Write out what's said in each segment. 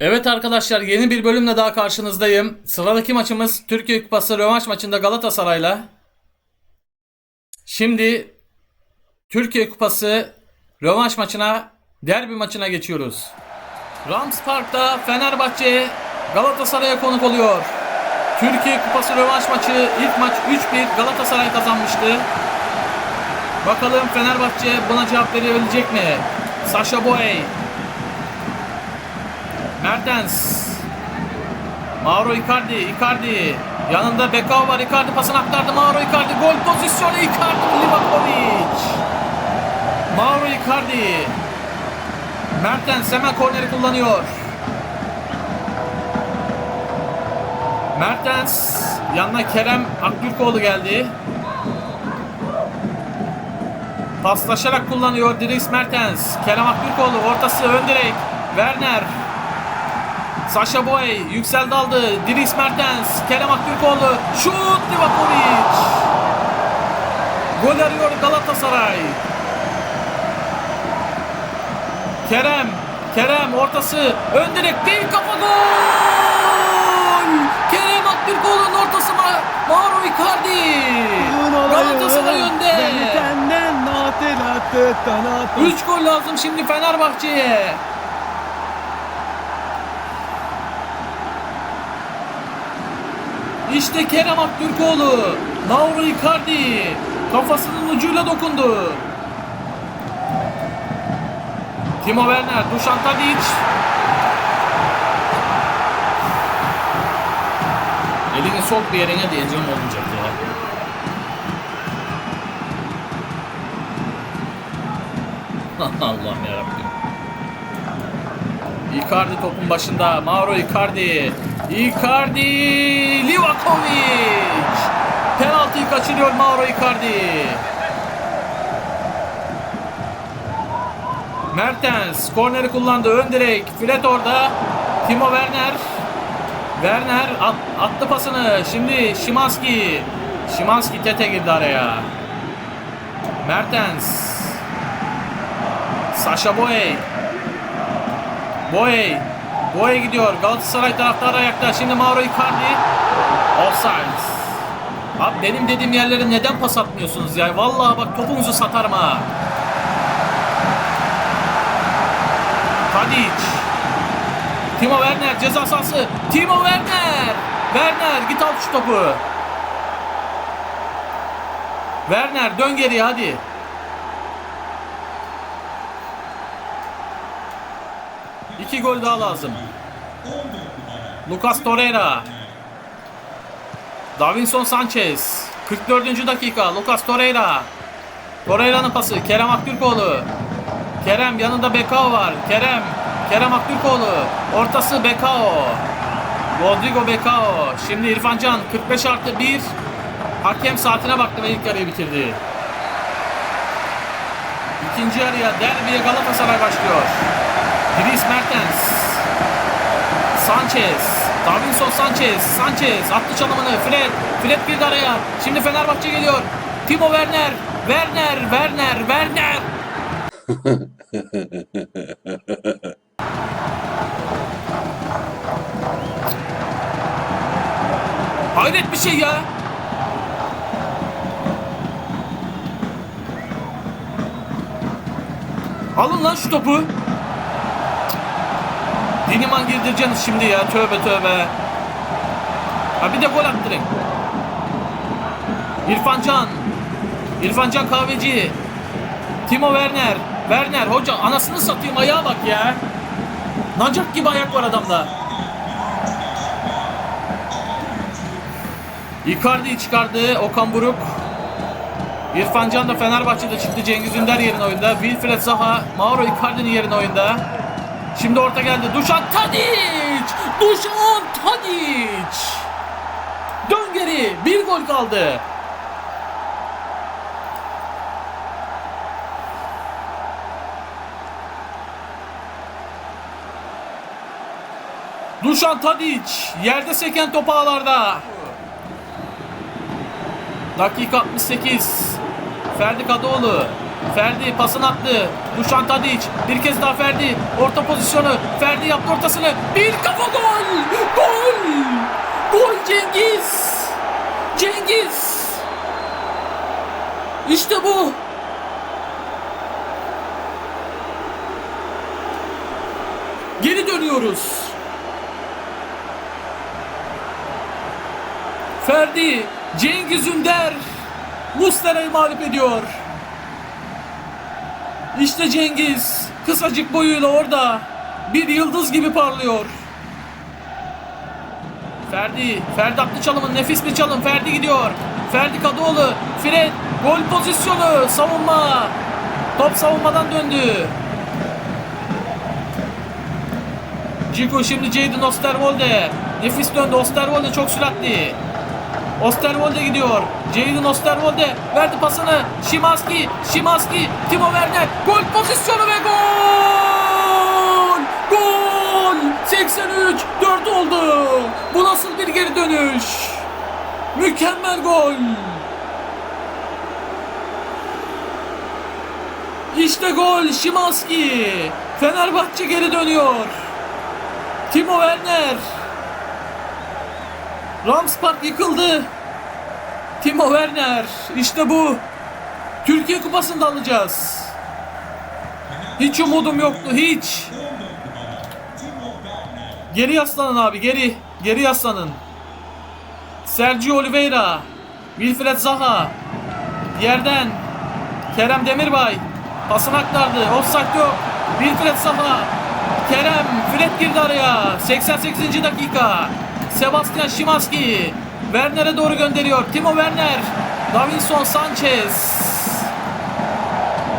Evet arkadaşlar yeni bir bölümle daha karşınızdayım. Sıradaki maçımız Türkiye Kupası rövanş maçında Galatasaray'la. Şimdi Türkiye Kupası rövanş maçına, derbi maçına geçiyoruz. Rams Park'ta Fenerbahçe Galatasaray'a konuk oluyor. Türkiye Kupası rövanş maçı ilk maç 3-1 Galatasaray kazanmıştı. Bakalım Fenerbahçe buna cevap verebilecek mi? Sasha Boy Mertens. Mauro Icardi, Icardi. Yanında Bekao var. Icardi pasını aktardı. Mauro Icardi gol pozisyonu Icardi Livakovic. Mauro Icardi. Mertens hemen korneri kullanıyor. Mertens yanına Kerem Aktürkoğlu geldi. Paslaşarak kullanıyor Dries Mertens. Kerem Aktürkoğlu ortası ön direk. Werner Sasha Boy yükseldi aldı. Dries Mertens, Kerem Aktürkoğlu, şut Livakovic. Gol arıyor Galatasaray. Kerem, Kerem ortası ön direk değil kafa gol. Kerem Aktürkoğlu'nun ortası Ma Mauro Icardi. Galatasaray önde. 3 gol lazım şimdi Fenerbahçe'ye. İşte Kerem Aktürkoğlu. Mauro Icardi. Kafasının ucuyla dokundu. Timo Werner, Dušan Tadić. Elini sok bir yerine diyeceğim olmayacak ya. Allah'ım yarabbim. Icardi topun başında. Mauro Icardi. Icardi. Livakovic. Penaltıyı kaçırıyor Mauro Icardi. Mertens korneri kullandı. Ön direk. Filet orada. Timo Werner. Werner at, attı pasını. Şimdi Şimanski. Şimanski tete girdi araya. Mertens. Sasha Boy. Boye. Boye gidiyor. Galatasaray taraftarı ayakta. Şimdi Mauro Icardi. Offside. Abi benim dediğim yerlere neden pas atmıyorsunuz ya? Vallahi bak topunuzu satarım ha. Tadic. Timo Werner ceza sahası. Timo Werner. Werner git al şu topu. Werner dön geriye hadi. İki gol daha lazım. Lucas Torreira. Davinson Sanchez. 44. dakika. Lucas Torreira. Torreira'nın pası. Kerem Aktürkoğlu. Kerem yanında Bekao var. Kerem. Kerem Aktürkoğlu. Ortası Bekao. Rodrigo Bekao. Şimdi İrfan Can 45 artı 1. Hakem saatine baktı ve ilk yarıyı bitirdi. İkinci yarıya derbiye Galatasaray başlıyor. Dries Mertens. Sanchez. Davinson Sanchez. Sanchez attı çalımını. Fred. Fred girdi araya. Şimdi Fenerbahçe geliyor. Timo Werner. Werner. Werner. Werner. Hayret bir şey ya. Alın lan şu topu. Diniman girdireceksiniz şimdi ya. Tövbe tövbe. Ha bir de gol attırın. İrfan Can. İrfan Can Kahveci. Timo Werner. Werner hoca anasını satayım ayağa bak ya. Nacak gibi ayak var adamda. Icardi'yi çıkardı Okan Buruk. İrfan Can da Fenerbahçe'de çıktı. Cengiz Ünder yerine oyunda. Wilfred Zaha Mauro Icardi'nin yerine oyunda. Şimdi orta geldi. Dušan Tadić! Dušan Tadić! Dön geri. Bir gol kaldı. Dušan Tadić yerde seken top ağlarda. Dakika 68. Ferdi Kadıoğlu. Ferdi pasını attı. Dušan Tadić. Bir kez daha Ferdi. Orta pozisyonu. Ferdi yaptı ortasını. Bir kafa gol. Gol. Gol Cengiz. Cengiz. İşte bu. Geri dönüyoruz. Ferdi, Cengiz Ünder Muslera'yı mağlup ediyor. İşte Cengiz kısacık boyuyla orada bir yıldız gibi parlıyor. Ferdi, Ferdi çalımın nefis bir çalım. Ferdi gidiyor. Ferdi Kadıoğlu, Fred, gol pozisyonu, savunma. Top savunmadan döndü. Ciku şimdi Jadon Osterwolde. Nefis döndü. Osterwolde çok süratli. Osterwolde gidiyor. Jadon Osterwolde verdi pasını. Şimanski, Şimanski, Timo Werner. Gol pozisyonu ve gol! Gol! 83, 4 oldu. Bu nasıl bir geri dönüş? Mükemmel gol. İşte gol Şimanski. Fenerbahçe geri dönüyor. Timo Werner. Ramspark yıkıldı. Timo Werner. İşte bu. Türkiye Kupası'nda alacağız. Hiç umudum yoktu. Hiç. Geri yaslanın abi. Geri. Geri yaslanın. Sergio Oliveira. Wilfred Zaha. Yerden. Kerem Demirbay. Pasını aktardı. Offside yok. Wilfred Zaha. Kerem. Fred girdi araya. 88. dakika. Sebastian Szymanski. Werner'e doğru gönderiyor. Timo Werner. Davinson Sanchez.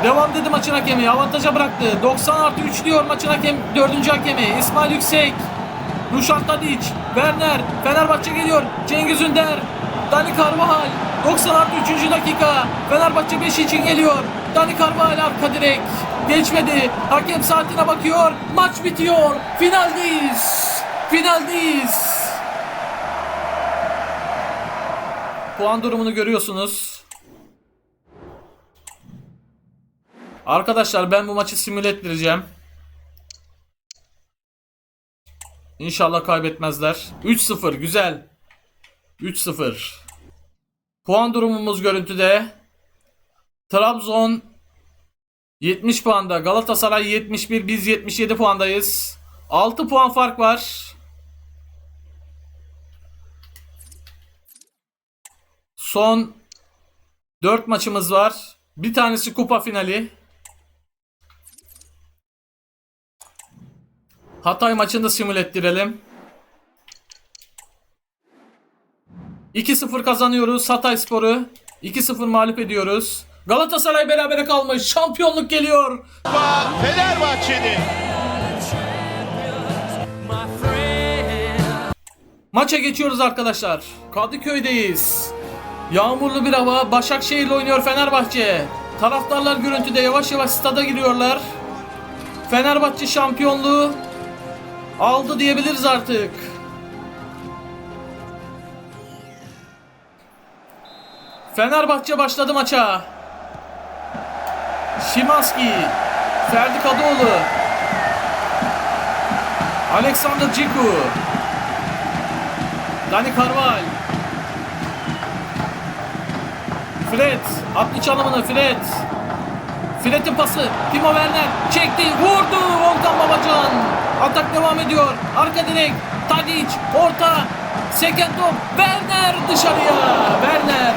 Devam dedi maçın hakemi. Avantaja bıraktı. 90 artı 3 diyor maçın hakem, 4. hakemi. İsmail Yüksek. Dušan Tadić. Werner. Fenerbahçe geliyor. Cengiz Ünder. Dani Carvajal. 90 artı 3. dakika. Fenerbahçe 5 için geliyor. Dani Carvajal arka direk. Geçmedi. Hakem saatine bakıyor. Maç bitiyor. Finaldeyiz. Finaldeyiz. Puan durumunu görüyorsunuz. Arkadaşlar ben bu maçı simüle ettireceğim. İnşallah kaybetmezler. 3-0 güzel. 3-0. Puan durumumuz görüntüde. Trabzon 70 puanda. Galatasaray 71. Biz 77 puandayız. 6 puan fark var. Son 4 maçımız var. Bir tanesi kupa finali. Hatay maçını da simüle ettirelim. 2-0 kazanıyoruz Hatay Sporu. 2-0 mağlup ediyoruz. Galatasaray berabere kalmış. Şampiyonluk geliyor. Fenerbahçe'nin Maça geçiyoruz arkadaşlar. Kadıköy'deyiz. Yağmurlu bir hava. Başakşehir'le oynuyor Fenerbahçe. Taraftarlar görüntüde yavaş yavaş stada giriyorlar. Fenerbahçe şampiyonluğu aldı diyebiliriz artık. Fenerbahçe başladı maça. Şimanski, Ferdi Kadıoğlu, Alexander Ciku, Dani Carval. Fred. Attı çalımını Fred. Fred'in pası. Timo Werner. Çekti. Vurdu. Volkan Babacan. Atak devam ediyor. Arka direk. Tadic. Orta. Seken top. Werner dışarıya. Werner.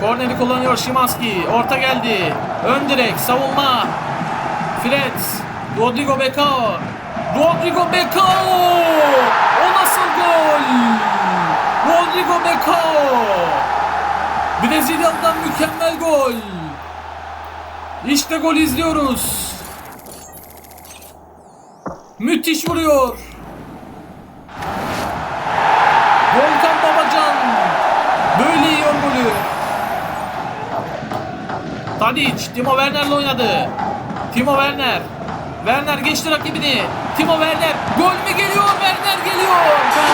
Korneri kullanıyor Şimanski. Orta geldi. Ön direk. Savunma. Fred. Rodrigo Becao. Rodrigo Becao! O nasıl gol? Rodrigo Becao! Brezilya'dan mükemmel gol. İşte gol izliyoruz. Müthiş vuruyor. Volkan Babacan böyle yiyor golü. Tadic, Timo Werner'le oynadı. Timo Werner. Werner geçti rakibini. Timo Werner. Gol mü geliyor? Werner geliyor.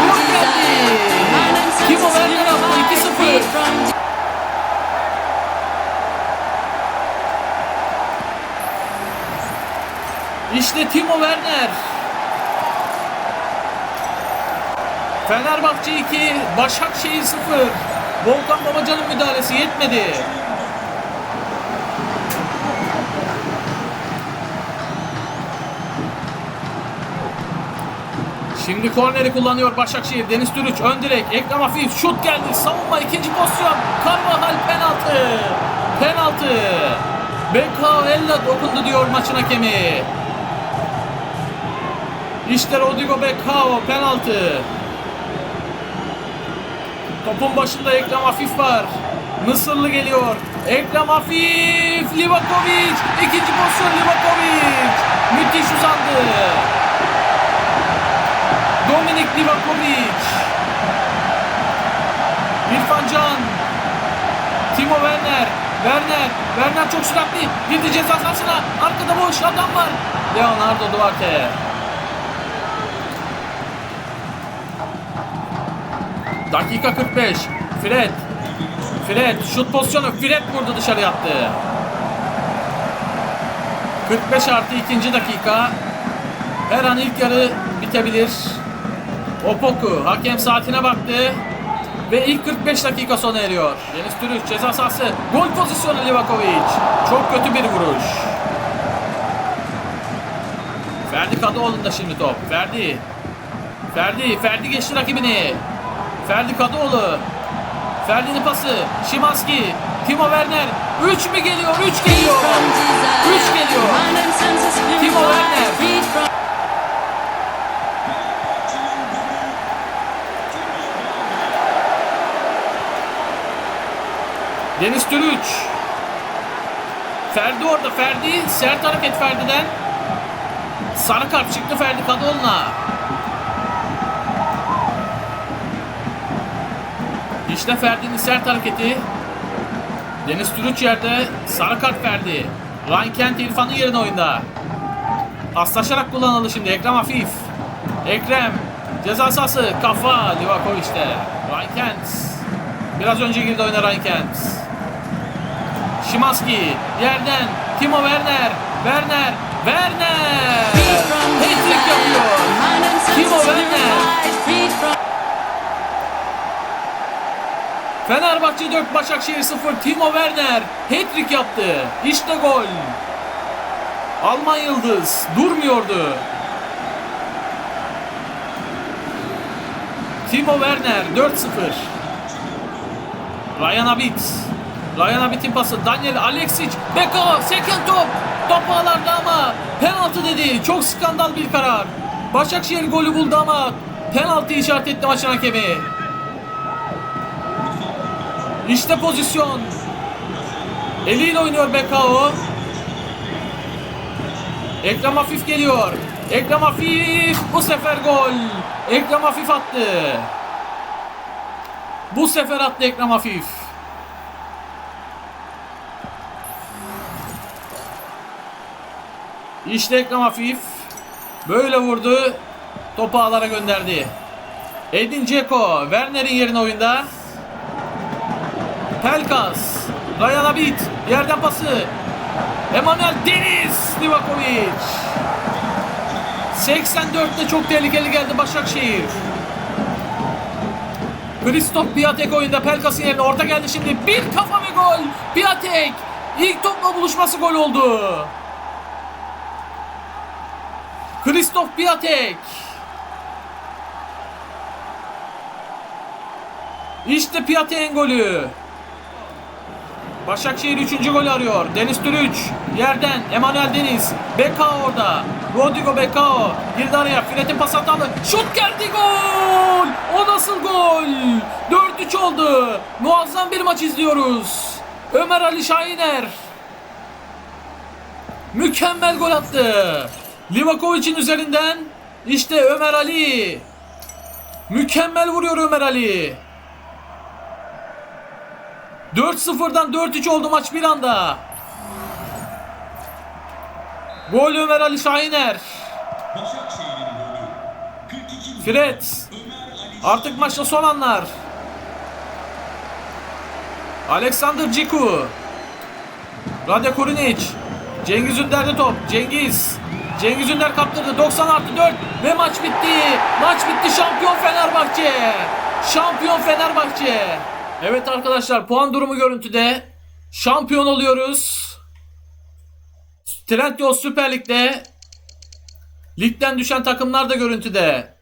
Gol geldi. İşte Timo Werner. Fenerbahçe 2, Başakşehir 0. Volkan Babacan'ın müdahalesi yetmedi. Şimdi korneri kullanıyor Başakşehir. Deniz Türüç ön direk. Ekrem Hafif şut geldi. Savunma ikinci pozisyon. Carvajal penaltı. Penaltı. Bekao elle dokundu diyor maçın hakemi. İşte Rodrigo Bekao penaltı. Topun başında Ekrem Hafif var. Mısırlı geliyor. Ekrem Hafif. Livakovic. İkinci pozisyon Livakovic. Müthiş uzandı. Dominik Livakovic. İrfan Can. Timo Werner. Werner. Werner çok süratli. Girdi ceza sahasına. Arkada boş adam var. Leonardo Duarte. Dakika 45. Fred. Fred şut pozisyonu. Fred vurdu dışarı yaptı. 45 artı ikinci dakika. Her an ilk yarı bitebilir. Opoku hakem saatine baktı. Ve ilk 45 dakika sona eriyor. Deniz Türüç ceza sahası. Gol pozisyonu Livakovic. Çok kötü bir vuruş. Ferdi Kadıoğlu'nda şimdi top. Ferdi. Ferdi. Ferdi geçti rakibini. Ferdi Kadıoğlu. Ferdi'nin pası. Şimanski. Timo Werner. 3 mü geliyor? 3 geliyor. 3 geliyor. Timo Werner. Deniz Türüç. Ferdi orada. Ferdi sert hareket Ferdi'den. Sarı kart çıktı Ferdi Kadıoğlu'na. İşte Ferdi'nin sert hareketi. Deniz Türüç yerde. Sarı kart Ferdi. Ryan Kent İrfan'ın yerine oyunda. Paslaşarak kullanıldı şimdi. Ekrem Hafif. Ekrem. Ceza sahası. Kafa. Livakovic'te. Ryan Kent. Biraz önce girdi oyuna Ryan Kent. Şimanski. Yerden. Timo Werner. Werner. Werner. Hat-trick yapıyor. Timo Werner. Fenerbahçe 4 Başakşehir 0 Timo Werner hat-trick yaptı. İşte gol. Alman Yıldız durmuyordu. Timo Werner 4-0. Ryan Abit. Ryan Abit'in pası. Daniel Alexic. Beko. Seken top. Top ağlarda ama penaltı dedi. Çok skandal bir karar. Başakşehir golü buldu ama penaltı işaret etti maçın hakemi. İşte pozisyon. Eliyle oynuyor Bekao. Ekrem Hafif geliyor. Ekrem Hafif bu sefer gol. Ekrem Hafif attı. Bu sefer attı Ekrem Hafif. İşte Ekrem Hafif. Böyle vurdu. Topu ağlara gönderdi. Edin Dzeko. Werner'in yerine oyunda. Pelkas. Ryan Abit. Yerden pası. Emanuel Deniz. Livakovic. 84'te çok tehlikeli geldi Başakşehir. Kristof Piatek oyunda Pelkas'ın yerine orta geldi şimdi. Bir kafa ve gol. Piatek. İlk topla buluşması gol oldu. Kristof Piatek. İşte Piatek'in golü. Başakşehir 3. golü arıyor. Deniz Türüç yerden Emanuel Deniz. Bekao orada. Rodrigo Bekao girdi araya. Fred'in pas hatalı. Şut geldi gol. O nasıl gol? 4-3 oldu. Muazzam bir maç izliyoruz. Ömer Ali Şahiner. Mükemmel gol attı. Livakovic'in üzerinden işte Ömer Ali. Mükemmel vuruyor Ömer Ali. 4-0'dan 4-3 oldu maç bir anda. Gol Ömer Ali Şahiner. Fred. Artık maçta son anlar. Alexander Ciku. Rade Kurinic. Cengiz Ünder'de top. Cengiz. Cengiz Ünder kaptırdı. 90 artı 4 ve maç bitti. Maç bitti. Şampiyon Fenerbahçe. Şampiyon Fenerbahçe. Evet arkadaşlar puan durumu görüntüde. Şampiyon oluyoruz. Trendyol Süper Lig'de ligden düşen takımlar da görüntüde.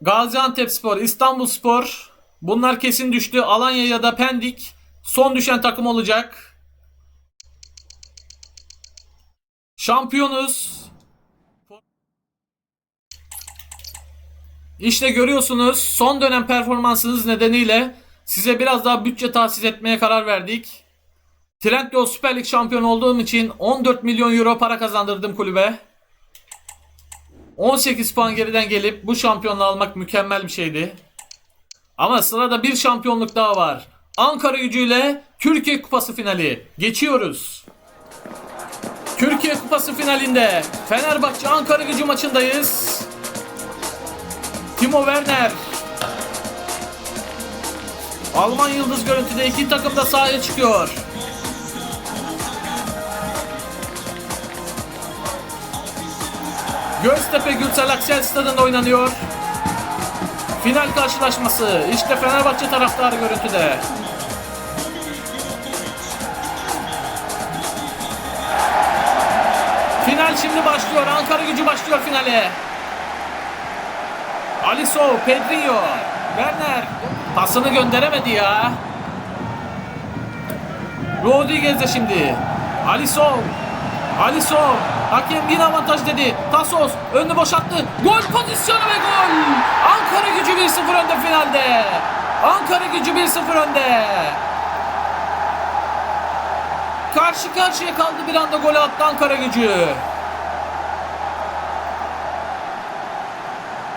Gaziantepspor, İstanbulspor bunlar kesin düştü. Alanya ya da Pendik son düşen takım olacak. Şampiyonuz. İşte görüyorsunuz son dönem performansınız nedeniyle size biraz daha bütçe tahsis etmeye karar verdik. Trendyol Süper Lig şampiyonu olduğum için 14 milyon euro para kazandırdım kulübe. 18 puan geriden gelip bu şampiyonluğu almak mükemmel bir şeydi. Ama sırada bir şampiyonluk daha var. Ankara gücüyle Türkiye Kupası finali. Geçiyoruz. Türkiye Kupası finalinde Fenerbahçe Ankara gücü maçındayız. Timo Werner. Alman Yıldız görüntüde iki takım da sahaya çıkıyor. Göztepe Gürsel Aksel Stadı'nda oynanıyor. Final karşılaşması. İşte Fenerbahçe taraftarı görüntüde. Final şimdi başlıyor. Ankara gücü başlıyor finale. Alisson, Pedrinho, Werner pasını gönderemedi ya. Rodriguez de şimdi. Alisson, Alisson. Hakem bir avantaj dedi. Tasos önünü boşalttı. Gol pozisyonu ve gol. Ankara gücü 1-0 önde finalde. Ankara gücü 1-0 önde. Karşı karşıya kaldı bir anda gol attı Ankara gücü.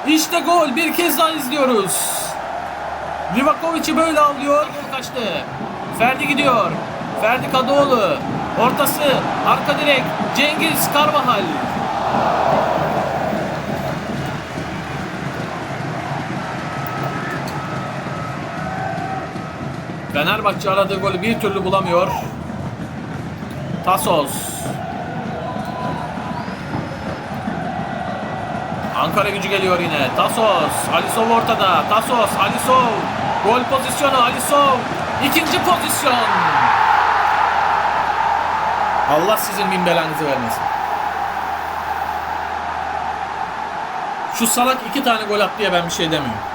İşte gol bir kez daha izliyoruz. Livakovic'i böyle avlıyor. Gol kaçtı. Ferdi gidiyor. Ferdi Kadıoğlu. Ortası. Arka direk. Cengiz Karvahal. Fenerbahçe aradığı golü bir türlü bulamıyor. Tasos. Ankara gücü geliyor yine. Tasos. Alisov ortada. Tasos. Alisov. Gol pozisyonu. Alisov. İkinci pozisyon. Allah sizin bin belanızı vermesin. Şu salak iki tane gol attı ya ben bir şey demiyorum.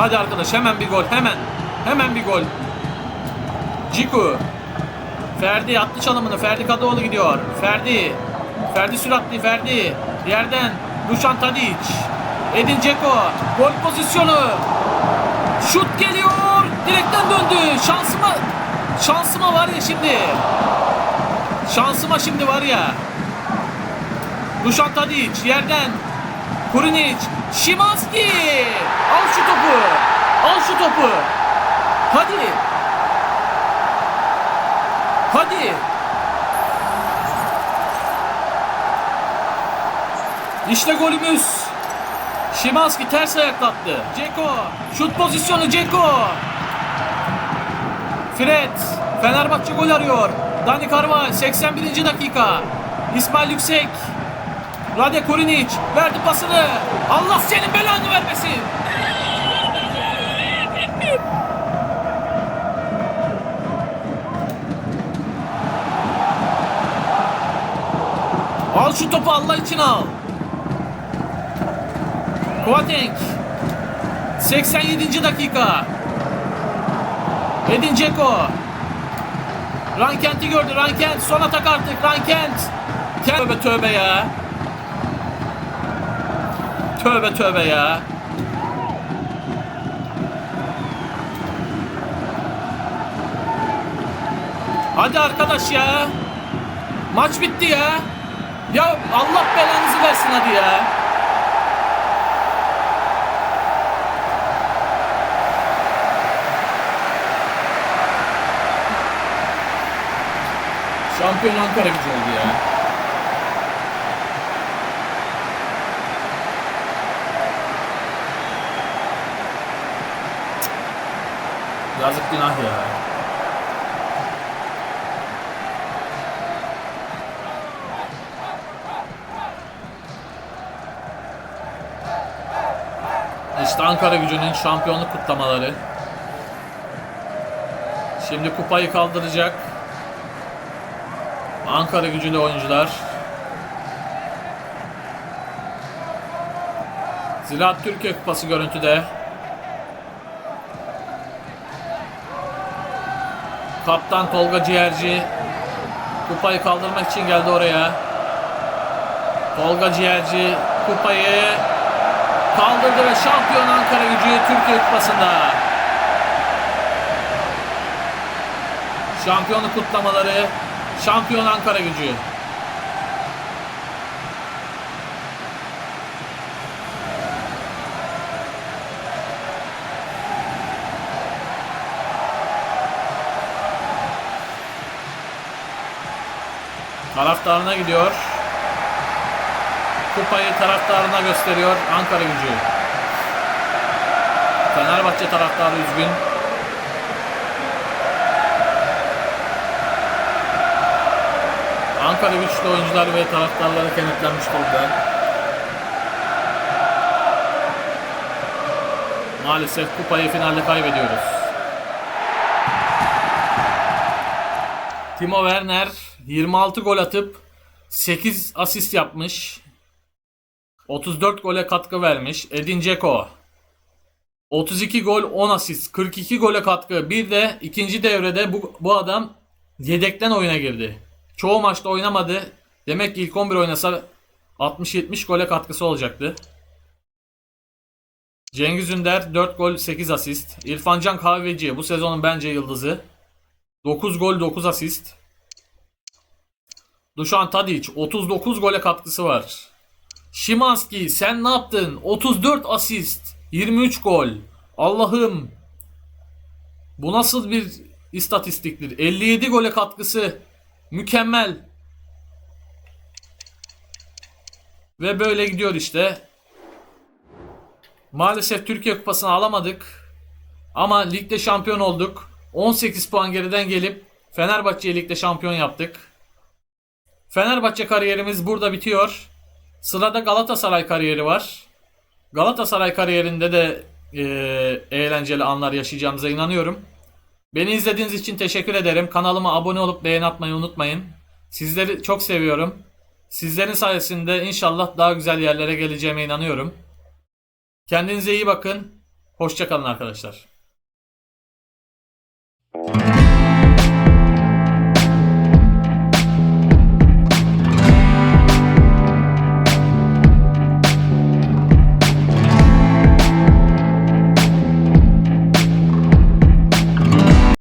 Hadi arkadaş hemen bir gol hemen. Hemen bir gol. Ciku. Ferdi attı çalımını. Ferdi Kadıoğlu gidiyor. Ferdi. Ferdi süratli Ferdi. Yerden Dušan Tadić. Edin Dzeko. Gol pozisyonu. Şut geliyor. Direkten döndü. Şansıma şansıma var ya şimdi. Şansıma şimdi var ya. Dušan Tadić yerden. Kurinic. Şimanski. Al şu topu. Al şu topu. Hadi. Hadi. İşte golümüz. Şimanski ters ayaklattı. Ceko. Şut pozisyonu Ceko. Fred. Fenerbahçe gol arıyor. Dani Carvajal 81. dakika. İsmail Yüksek. Rade Kurinic verdi pasını. Allah senin belanı vermesin. Al şu topu Allah için al. Boateng. 87. dakika. Edin Dzeko. Rankent'i gördü. Rankent son atak artık. Rankent. Tövbe tövbe ya. Tövbe tövbe ya. Hadi arkadaş ya. Maç bitti ya. Ya Allah belanızı versin hadi ya. Şampiyon Ankara gücü oldu ya. Yazık günah ya. İşte Ankara gücünün şampiyonluk kutlamaları. Şimdi kupayı kaldıracak. Ankara gücülü oyuncular. Ziraat Türkiye Kupası görüntüde. Kaptan Tolga Ciğerci kupayı kaldırmak için geldi oraya. Tolga Ciğerci kupayı kaldırdı ve şampiyon Ankara gücü Türkiye Kupası'nda. Şampiyonluk kutlamaları şampiyon Ankara gücü. Taraftarına gidiyor. Kupayı taraftarına gösteriyor Ankara gücü. Fenerbahçe taraftarı üzgün. Ankara güçlü oyuncular ve taraftarları kenetlenmiş durumda. Maalesef kupayı finalde kaybediyoruz. Timo Werner 26 gol atıp 8 asist yapmış. 34 gole katkı vermiş. Edin Dzeko 32 gol 10 asist 42 gole katkı. Bir de ikinci devrede bu, bu adam yedekten oyuna girdi. Çoğu maçta oynamadı. Demek ki ilk 11 oynasa 60-70 gole katkısı olacaktı. Cengiz Ünder 4 gol 8 asist. İrfancan Kahveci bu sezonun bence yıldızı. 9 gol 9 asist. Dušan Tadić 39 gole katkısı var. Şimanski sen ne yaptın? 34 asist, 23 gol. Allah'ım. Bu nasıl bir istatistiktir? 57 gole katkısı. Mükemmel. Ve böyle gidiyor işte. Maalesef Türkiye Kupası'nı alamadık. Ama ligde şampiyon olduk. 18 puan geriden gelip Fenerbahçe'yi ligde şampiyon yaptık. Fenerbahçe kariyerimiz burada bitiyor. Sırada Galatasaray kariyeri var. Galatasaray kariyerinde de e, eğlenceli anlar yaşayacağımıza inanıyorum. Beni izlediğiniz için teşekkür ederim. Kanalıma abone olup beğen atmayı unutmayın. Sizleri çok seviyorum. Sizlerin sayesinde inşallah daha güzel yerlere geleceğime inanıyorum. Kendinize iyi bakın. Hoşçakalın arkadaşlar.